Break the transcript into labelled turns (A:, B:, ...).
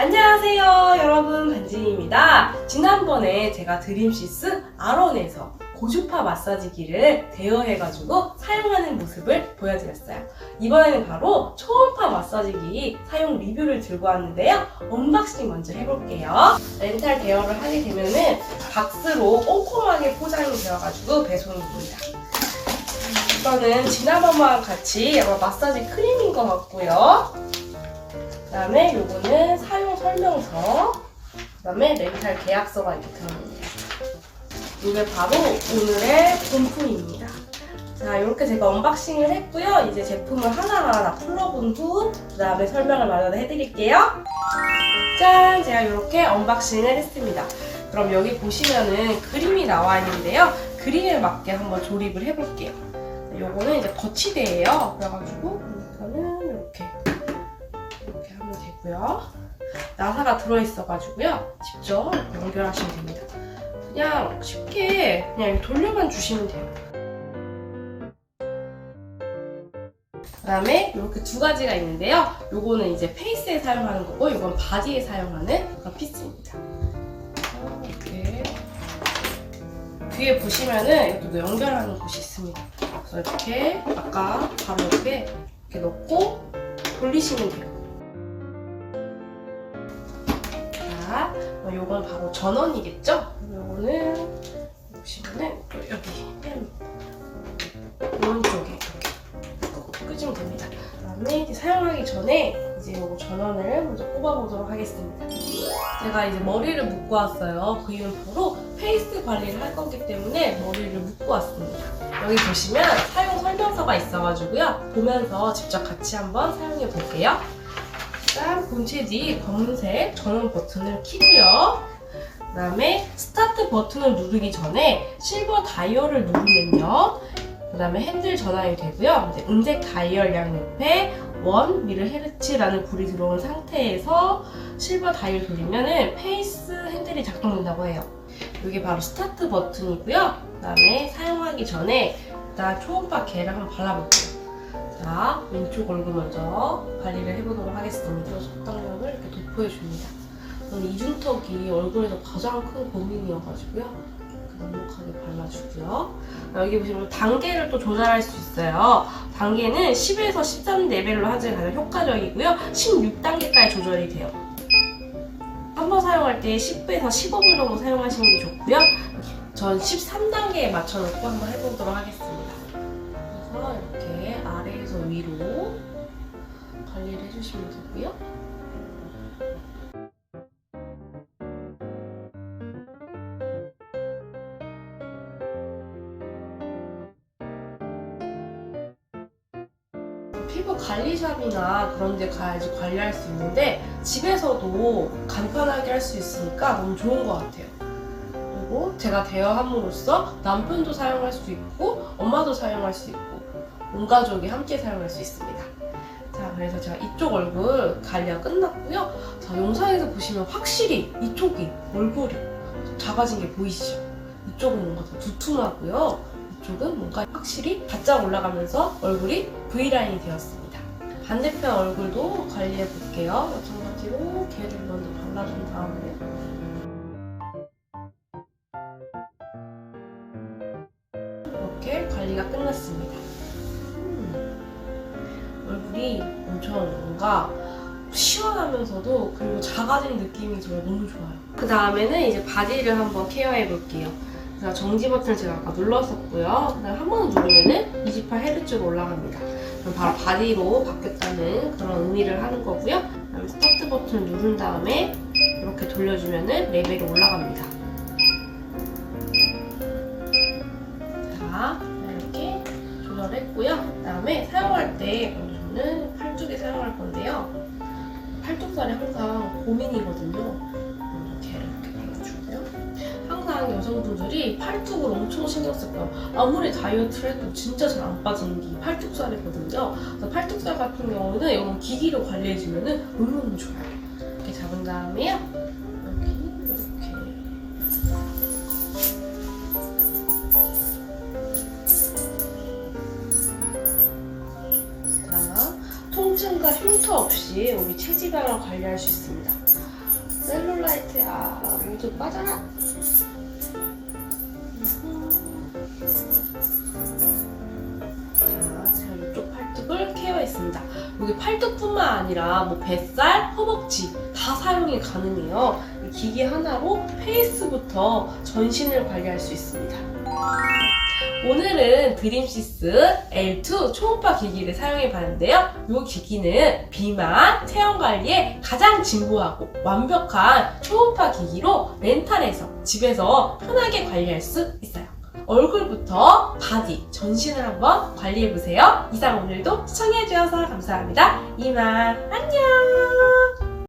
A: 안녕하세요 여러분. 반진입니다. 지난번에 제가 드림시스 아론에서 고주파 마사지기를 대여해가지고 사용하는 모습을 보여드렸어요. 이번에는 바로 초음파 마사지기 사용 리뷰를 들고 왔는데요. 언박싱 먼저 해볼게요. 렌탈 대여를 하게 되면은 박스로 꼼꼼하게 포장이 되어가지고 배송이 됩니다. 이거는 지난번만 같이 마사지 크림인 것 같고요. 그 다음에 요거는 사용 설명서, 그 다음에 렌탈 계약서가 이렇게 들어있네요. 이게 바로 오늘의 본품입니다. 자, 이렇게 제가 언박싱을 했고요. 이제 제품을 하나하나 풀어본 후, 그 다음에 설명을 마저 해드릴게요. 짠! 제가 이렇게 언박싱을 했습니다. 그럼 여기 보시면은 그림이 나와 있는데요. 그림에 맞게 한번 조립을 해볼게요. 요거는 이제 거치대예요. 그래가지고, 이거는 이렇게. 이렇게 하면 되고요. 나사가 들어있어가지고요. 직접 연결하시면 됩니다. 그냥 쉽게 그냥 돌려만 주시면 돼요. 그 다음에 이렇게 두 가지가 있는데요. 요거는 이제 페이스에 사용하는 거고, 이건 바디에 사용하는 피스입니다. 이렇게 뒤에 보시면은 이것도 연결하는 곳이 있습니다. 그래서 이렇게 아까 바로 옆에 이렇게 넣고 돌리시면 돼요. 어, 요건 바로 전원이겠죠? 요거는 보시면은 또 여기 펜 오른쪽에 이렇게 끄시면 됩니다. 그다음에 이제 사용하기 전에 이제 요거 전원을 먼저 꼽아보도록 하겠습니다. 제가 이제 머리를 묶고 왔어요. 그 바로 페이스 관리를 할 거기 때문에 머리를 묶고 왔습니다. 여기 보시면 사용 설명서가 있어가지고요. 보면서 직접 같이 한번 사용해 볼게요. 일단 본체 뒤 검은색 전원 버튼을 키고요. 그 다음에 스타트 버튼을 누르기 전에 실버 다이얼을 누르면요. 그 다음에 핸들 전환이 되고요. 음색 다이얼 양 옆에 1 미르 헤르츠라는 불이 들어온 상태에서 실버 다이얼 돌리면은 페이스 핸들이 작동된다고 해요. 이게 바로 스타트 버튼이고요. 그 다음에 사용하기 전에 일단 초음파 겔을 한번 발라볼게요. 자, 왼쪽 얼굴 먼저 관리를 해보도록 하겠습니다. 적당량을 이렇게 도포해줍니다. 저는 이중턱이 얼굴에서 가장 큰 고민이어가지고요. 넉넉하게 발라주고요. 여기 보시면 단계를 또 조절할 수 있어요. 단계는 10에서 13 레벨로 하는 게 가장 효과적이고요. 16단계까지 조절이 돼요. 한번 사용할 때 10에서 15분 정도 사용하시는 게 좋고요. 전 13단계에 맞춰놓고 한번 해보도록 하겠습니다. 그래서 이렇게 아래에서 위로 관리를 해주시면 되고요. 피부 관리샵이나 그런 데 가야지 관리할 수 있는데 집에서도 간편하게 할 수 있으니까 너무 좋은 것 같아요. 그리고 제가 대여함으로써 남편도 사용할 수 있고 엄마도 사용할 수 있고 온 가족이 함께 사용할 수 있습니다. 자, 그래서 제가 이쪽 얼굴 관리가 끝났고요. 자, 영상에서 보시면 확실히 이쪽이 얼굴이 작아진 게 보이시죠? 이쪽은 뭔가 더 두툼하고요. 이쪽은 뭔가 확실히 바짝 올라가면서 얼굴이 V라인이 되었습니다. 반대편 얼굴도 관리해 볼게요. 마찬가지로 걔를 먼저 발라준 다음에 관리가 끝났습니다. 음, 얼굴이 엄청 뭔가 시원하면서도 그리고 작아진 느낌이 정말 너무 좋아요. 그 다음에는 이제 바디를 한번 케어해 볼게요. 그래서 정지 버튼을 제가 아까 눌렀었고요. 그다음 한 번 누르면은 28Hz로 올라갑니다. 그럼 바로 바디로 바뀌었다는 그런 의미를 하는 거고요. 그다음에 스타트 버튼을 누른 다음에 이렇게 돌려주면은 레벨이 올라갑니다. 했고요. 그 다음에 사용할 때 저는 팔뚝에 사용할 건데요. 팔뚝살이 항상 고민이거든요. 이렇게 이렇게 발라주고요. 항상 여성분들이 팔뚝을 엄청 신경 쓸 거예요. 아무리 다이어트를 해도 진짜 잘 안 빠지는 게 팔뚝살이거든요. 그래서 팔뚝살 같은 경우는 이런 기기로 관리해주면 너무너무 좋아요. 이렇게 잡은 다음에요. 통증과 흉터 없이 우리 체지방을 관리할 수 있습니다. 셀룰라이트야 모두 빠져라. 자, 제가 이쪽 팔뚝을 케어했습니다. 여기 팔뚝뿐만 아니라 뭐 뱃살, 허벅지 다 사용이 가능해요. 이 기계 하나로 페이스부터 전신을 관리할 수 있습니다. 오늘은 드림시스 L2 초음파 기기를 사용해 봤는데요. 이 기기는 비만, 체형 관리에 가장 진보하고 완벽한 초음파 기기로 렌탈해서 집에서 편하게 관리할 수 있어요. 얼굴부터 바디, 전신을 한번 관리해 보세요. 이상 오늘도 시청해 주셔서 감사합니다. 이만 안녕.